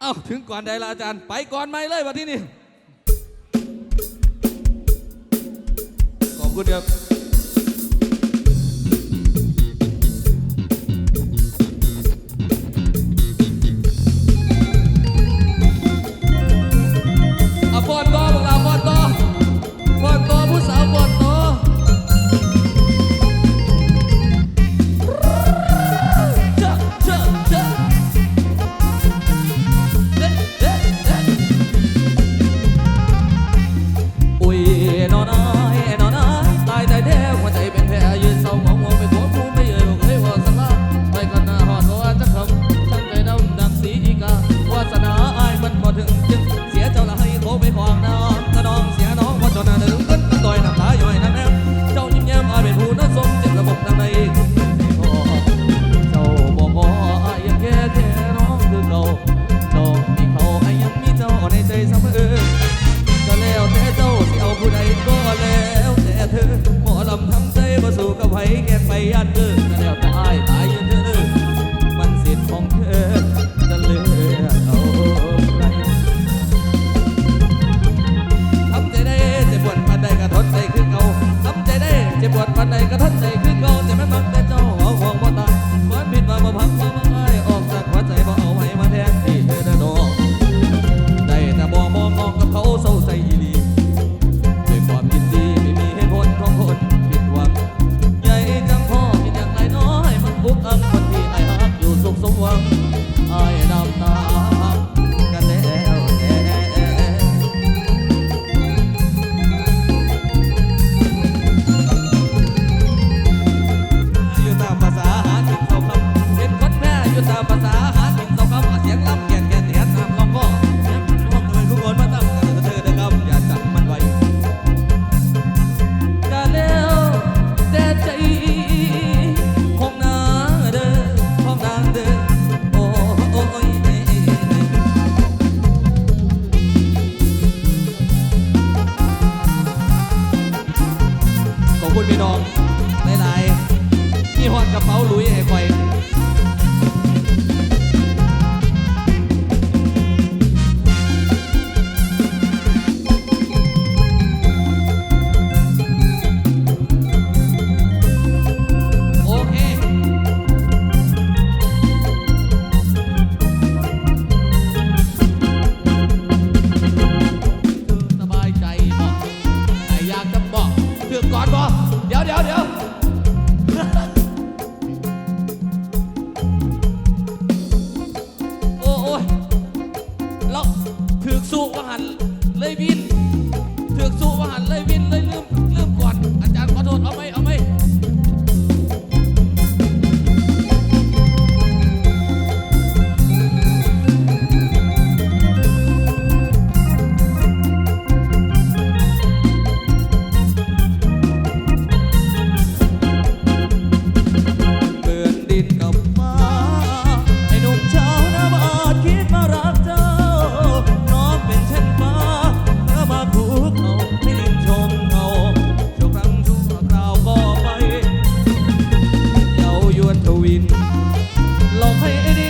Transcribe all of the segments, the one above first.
เอ้าถึงก่อนใดละอาจารย์ ไปก่อนไหมเลยวันที่นี้ขอบคุณครับ ลองให้ดี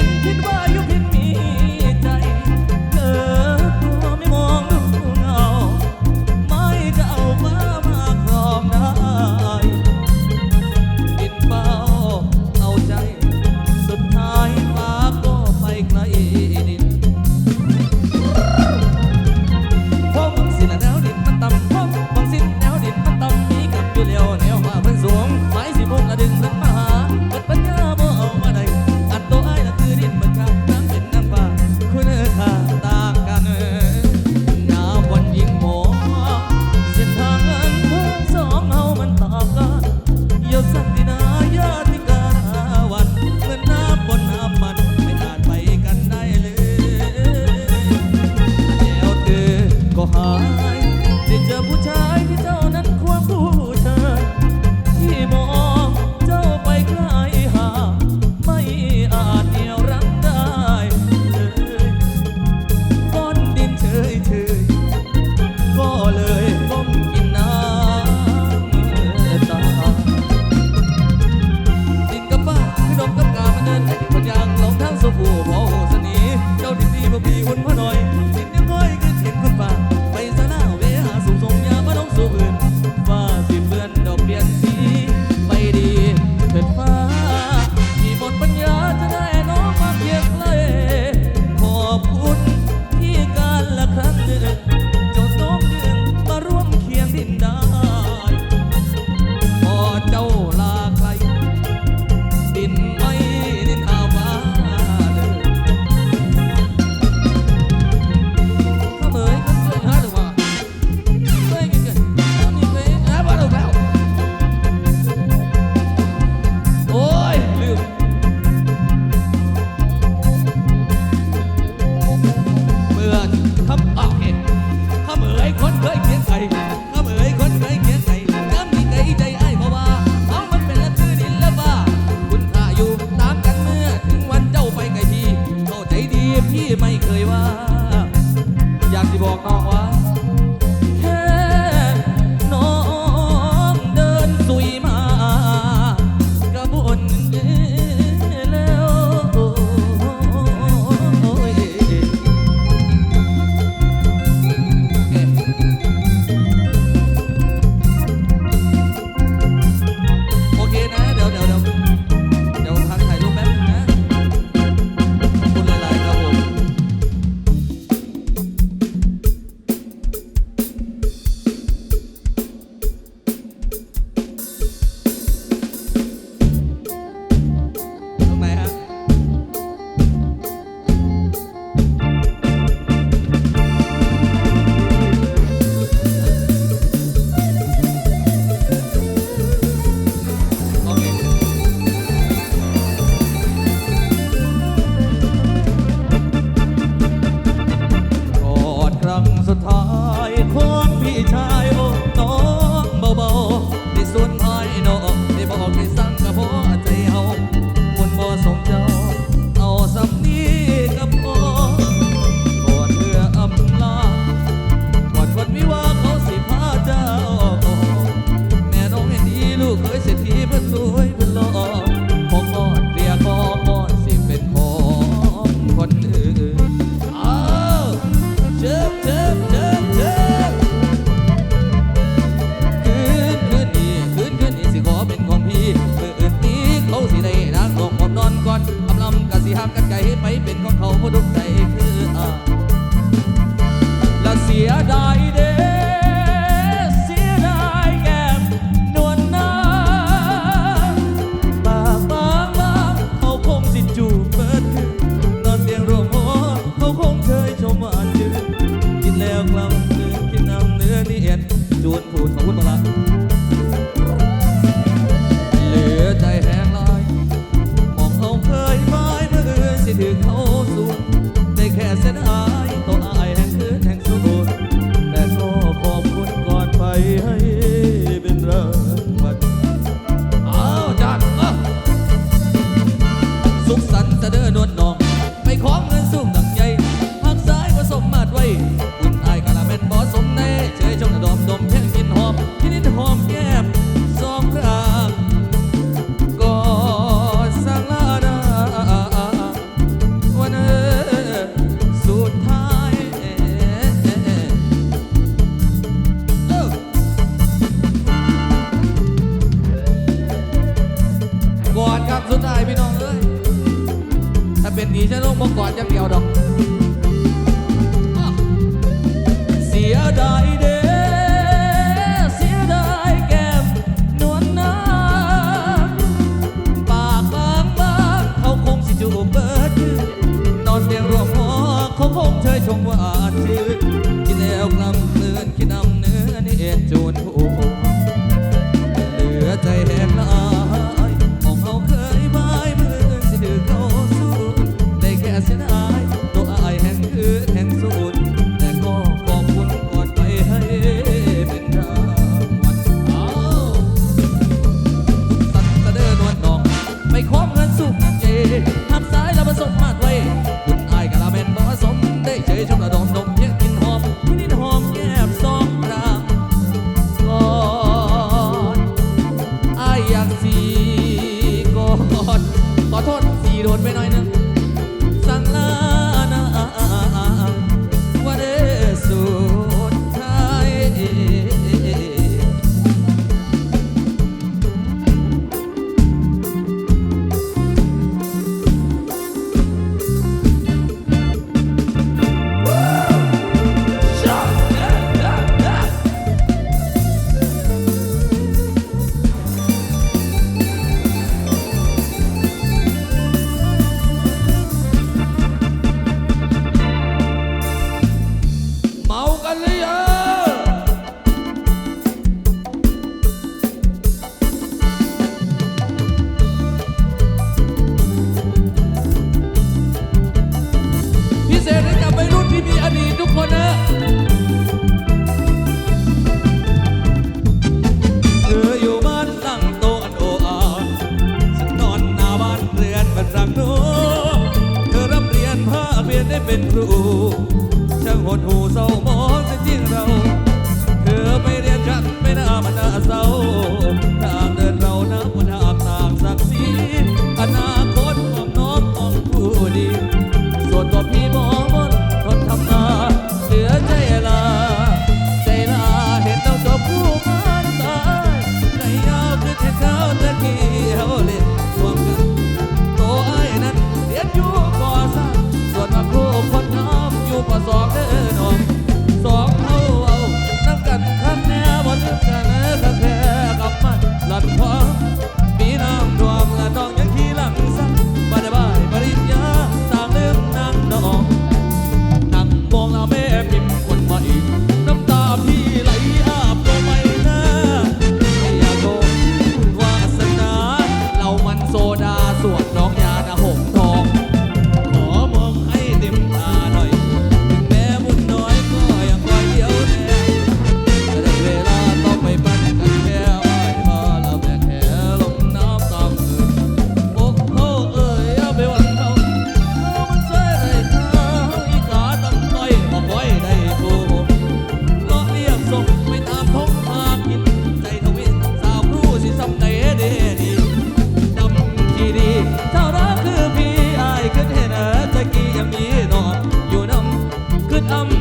จะเดียวดอก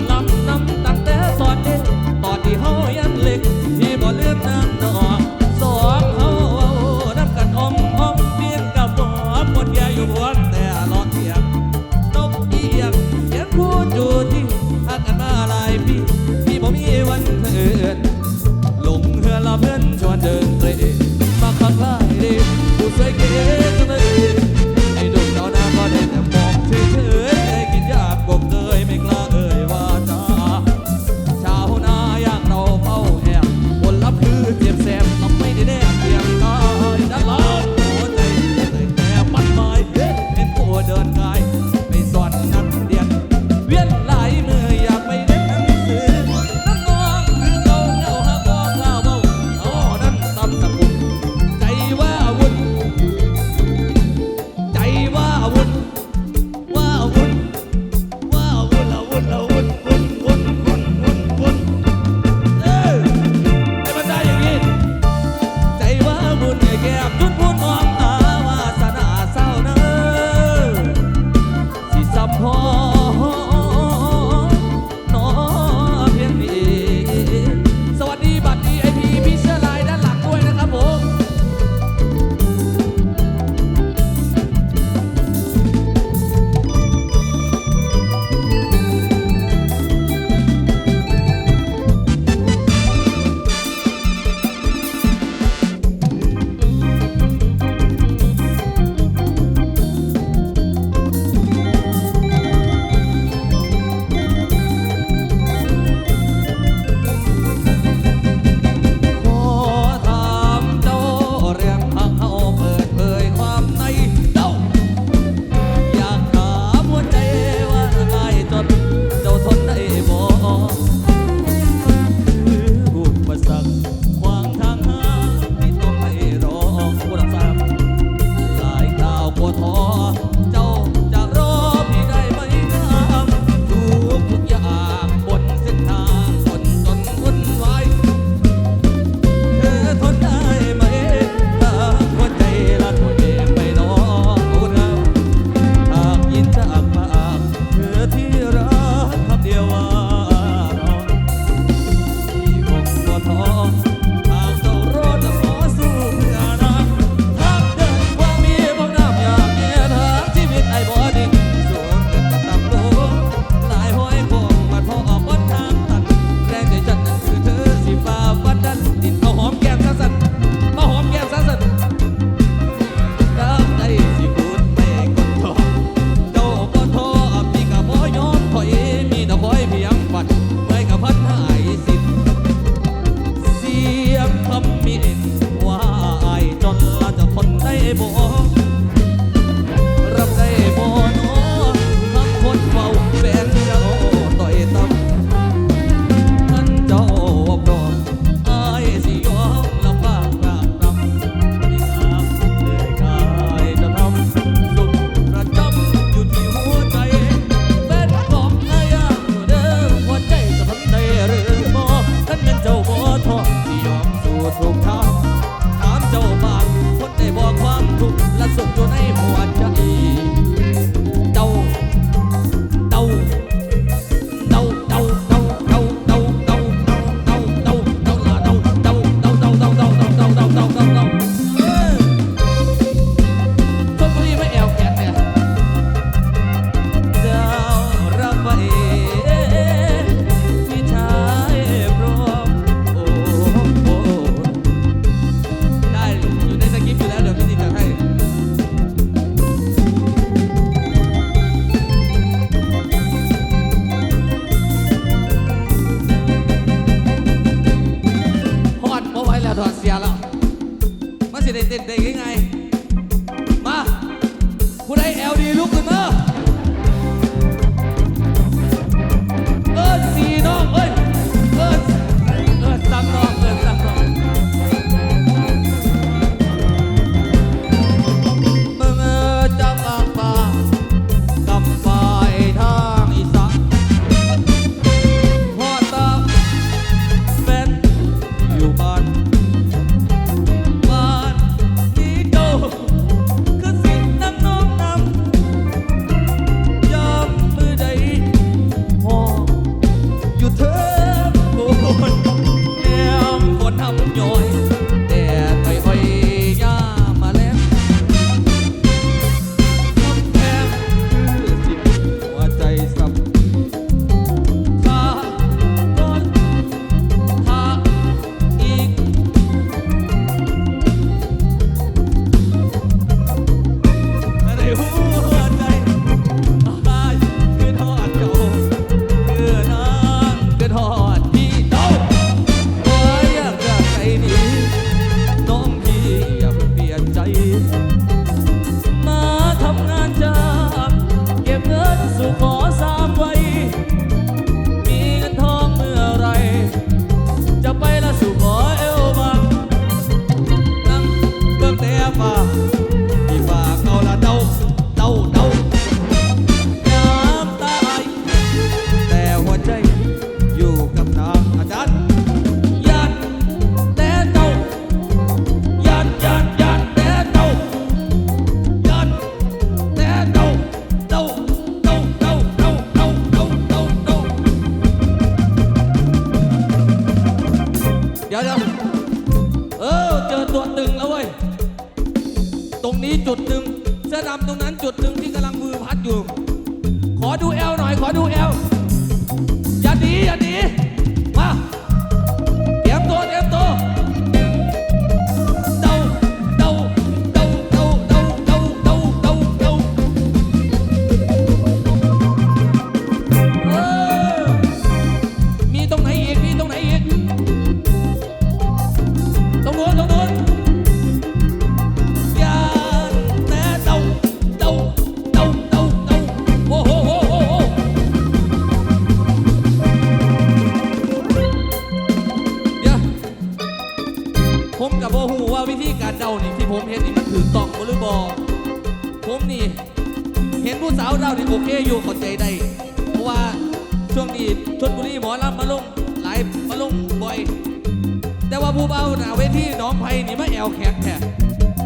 ลำน้ำตั้งแต่ตอนเด็ตอนที่เฮายันเล็กที่บ่เลืมน้ำ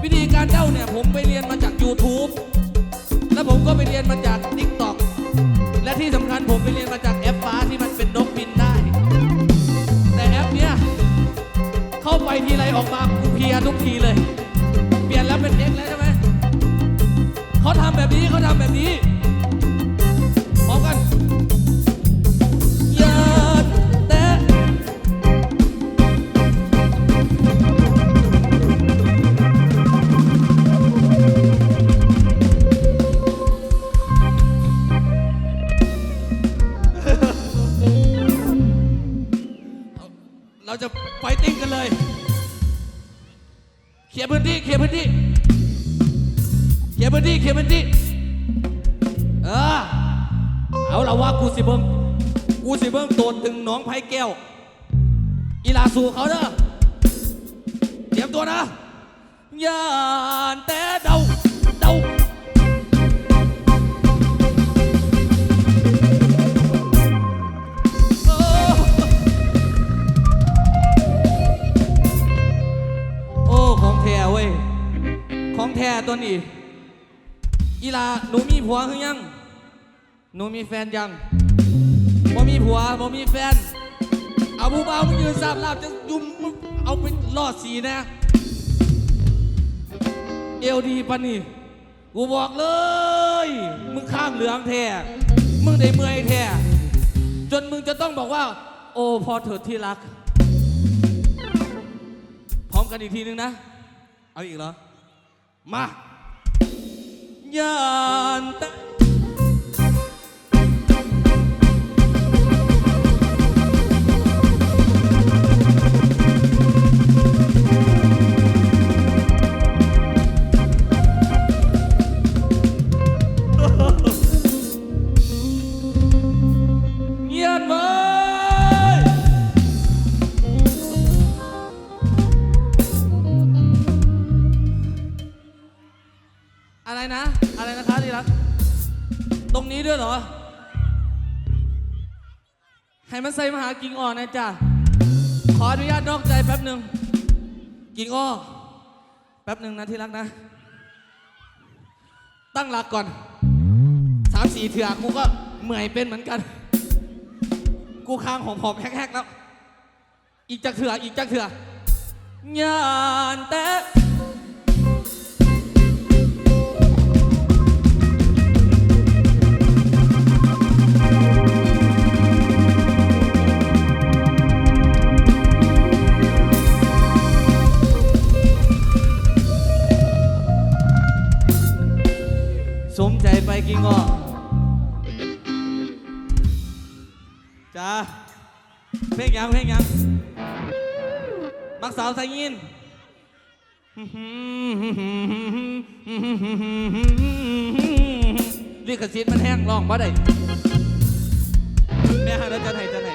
วิธีการเดาเนี่ยผมไปเรียนมาจาก YouTube แล้วผมก็ไปเรียนมาจาก t ิ k t o k และที่สำคัญผมไปเรียนมาจากแอปฟ้าที่มันเป็นนกบินได้ แต่แอปเนี้ยเข้าไปทีไรออกมากูเพียทุกทีเลย เปลี่ยนแล้วเป็นเอ็กแล้วใช่ไหมเขาทำแบบนี้เขาทำแบบนี้ เคลียร์พื้นที่เคลียร์พื้นที่เคลียร์พื้นที่เคลียร์พื้นที่เออเอาละว่ากูสิเบิ้งกูสิเบิ้งตัวตึงหน้องไผ่แก้วอีลาสู่เขาเด้อเตรียมตัวนะยานแต่เดาเดา แท้ตัวนี้อีลาหนูมีผัวหรือยังหนูมีแฟนยังบ่มีผัวบ่มีแฟน เอาผู้บ่าวมึงยืนสาบลาบจะยุ่มมึงเอาไปล่อสีนะ เอวดีปะนี่กูบอกเลย มึงข้างเหลืองแท้มึงได้เมื่อยแท้จนมึงจะต้องบอกว่า โอ้พอเถิดที่รัก พร้อมกันอีกทีนึงนะ เอาอีกเหรอ มาย่านตะ นะ อะไรนะคะที่รัก ตรงนี้ด้วยเหรอ ให้มันใส่มาหากิ่งอ่อนนะจ๊ะ ขออนุญาตนอกใจแป๊บหนึ่ง กิ่งอ้อ แป๊บหนึ่งนะที่รักนะ ตั้งหลักก่อน สามสี่เถื่อกูก็เหมื่อยเป็นเหมือนกัน กูค้างหอมๆแฮกๆแล้ว อีกจักเถื่ออีกจักเถื่อยานแต่ ใจไปกี่งอจ้าเพลงยังเพลงยังมักสาวไทยยินลิขสิทธิ์มันแห้งร้องบ่ได้แม่หาเราจะไหนจะไหน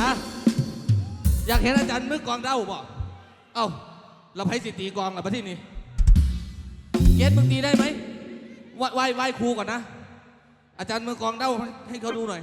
ฮะอยากเห็นอาจารย์มือกองเด้าบ่เอ้าเราไพ่สิตีกองเหรอประเทศนี้ เกตมึงตีได้ไหมไหว้ไหว้ครูก่อนนะ อาจารย์มือกองเด้าให้เขาดูหน่อย